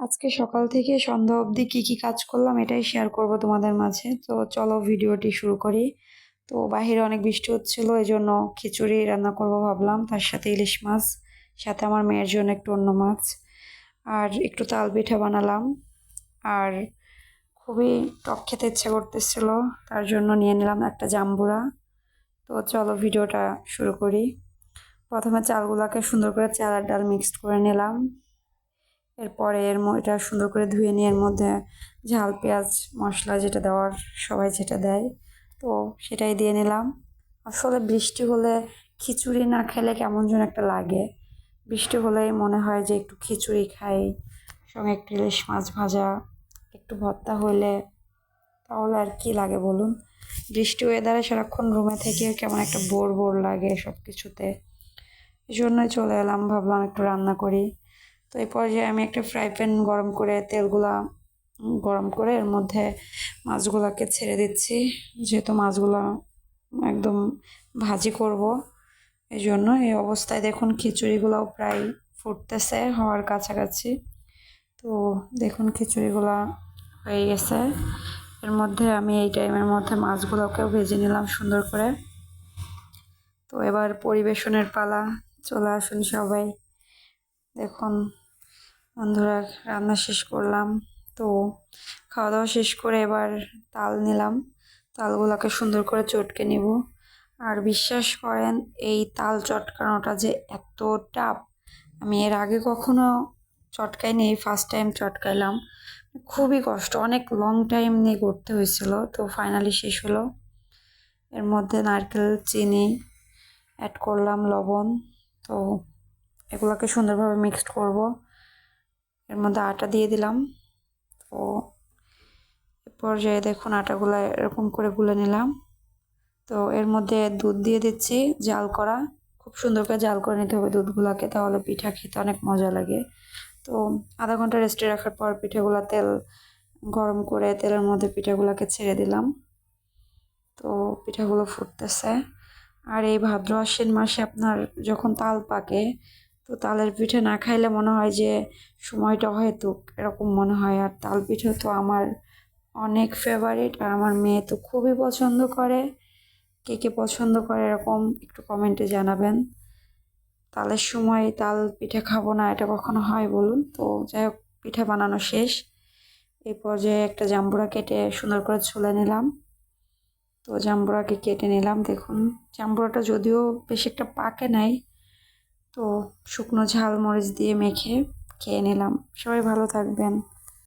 আজকে সকাল থেকে সন্ধ্যা অবধি কী কী কাজ করলাম এটাই শেয়ার করব তোমাদের মাঝে। তো চলো ভিডিওটি শুরু করি। তো বাহিরে অনেক বৃষ্টি হচ্ছিল এই জন্য খিচুড়ি রান্না করব ভাবলাম। তার সাথে ইলিশ মাছ, সাথে আমার মেয়ের জন্য একটু অন্য মাছ। আর একটু তাল পিঠা বানালাম। আর খুবই টক খেতে ইচ্ছে করতেছিল, তার জন্য নিয়ে নিলাম একটা জাম্বুরা তো চলো ভিডিওটা শুরু করি। প্রথমে চালগুলোকে সুন্দর করে চাল আর ডাল মিক্সড করে নিলাম। এরপরে এর এটা সুন্দর করে ধুয়ে নিয়ে এর মধ্যে ঝাল, পেঁয়াজ, মশলা যেটা দেওয়ার, সবাই যেটা দেয়। তো সেটাই দিয়ে নিলাম। আসলে বৃষ্টি হলে খিচুড়ি না খেলে কেমন যেন একটা লাগে। বৃষ্টি হলেই মনে হয় যে একটু খিচুড়ি খাই, সঙ্গে একটু ইলিশ মাছ ভাজা, একটু ভর্তা হলে তাহলে আর কি লাগে বলুন? বৃষ্টি ওয়েদারে সারাক্ষণ রুমে থেকে কেমন একটা বোর বোর লাগে সব কিছুতে এই জন্যই চলে এলাম, ভাবলাম একটু রান্না করি। তো এই পর্যায়ে আমি একটা ফ্রাই প্যান গরম করে তেলগুলা গরম করে এর মধ্যে মাছগুলাকে ছেড়ে দিচ্ছি। যেহেতু মাছগুলা একদম ভাজি করব এই জন্য এই অবস্থায় দেখুন খিচুড়িগুলাও প্রায় ফুটতেছে হওয়ার কাছাকাছি। তো দেখুন খিচুড়িগুলা হয়ে গেছে। এর মধ্যে আমি এই টাইমের মধ্যে মাছগুলোকেও ভেজে নিলাম সুন্দর করে। তো এবার পরিবেশনের পালা, চলে আসুন সবাই। দেখুন বন্ধুরা, রান্না শেষ করলাম। তো খাওয়া দাওয়া শেষ করে এবার তাল নিলাম। তালগুলোকে সুন্দর করে চটকে নিব। আর বিশ্বাস করেন, এই তাল চটকানোটা যে এত টাপ আমি এর আগে কখনো চটকাইনি, এই ফার্স্ট টাইম চটকাইলাম। খুবই কষ্ট, অনেক লং টাইম নিয়ে করতে হয়েছিল। তো ফাইনালি শেষ হলো। এর মধ্যে নারকেল, চিনি অ্যাড করলাম, লবণ। তো এগুলোকে সুন্দরভাবে মিক্সড করব। এর মধ্যে আটা দিয়ে দিলাম। তো এ পর্যায়ে দেখুন আটাগুলো এরকম করে গুলে নিলাম। তো এর মধ্যে দুধ দিয়ে দিচ্ছি, জাল করা। খুব সুন্দর করে জাল করে নিতে হবে দুধগুলোকে, তাহলে পিঠা খেতে অনেক মজা লাগে। তো আধা ঘণ্টা রেস্টে রাখার পর পিঠাগুলো তেল গরম করে তেলের মধ্যে পিঠাগুলোকে ছেড়ে দিলাম। তো পিঠাগুলো ফুটতেছে। আর এই ভাদ্র আশ্বিন মাসে আপনার যখন তাল পাকে তো তালের পিঠে না খাইলে মনে হয় যে সময়টা হয়তো এরকম মনে হয়। আর তাল পিঠে তো আমার অনেক ফেভারিট আর আমার মেয়ে তো খুবই পছন্দ করে। কে কে পছন্দ করে এরকম একটু কমেন্টে জানাবেন। তালের সময় তাল পিঠে খাব না, এটা কখনো হয় বলুন? তো যাই হোক, পিঠে বানানো শেষ। এই পর্যায়ে একটা জাম্বুরা কেটে সুন্দর করে ছুলে নিলাম। তো জাম্বুরাকে কেটে নিলাম, দেখুন। জাম্বুরাটা যদিও বেশি একটা পাকে নাই তো শুকনো ঝাল মরিচ দিয়ে মেখে খেয়ে নিলাম। সবাই ভালো থাকবেন।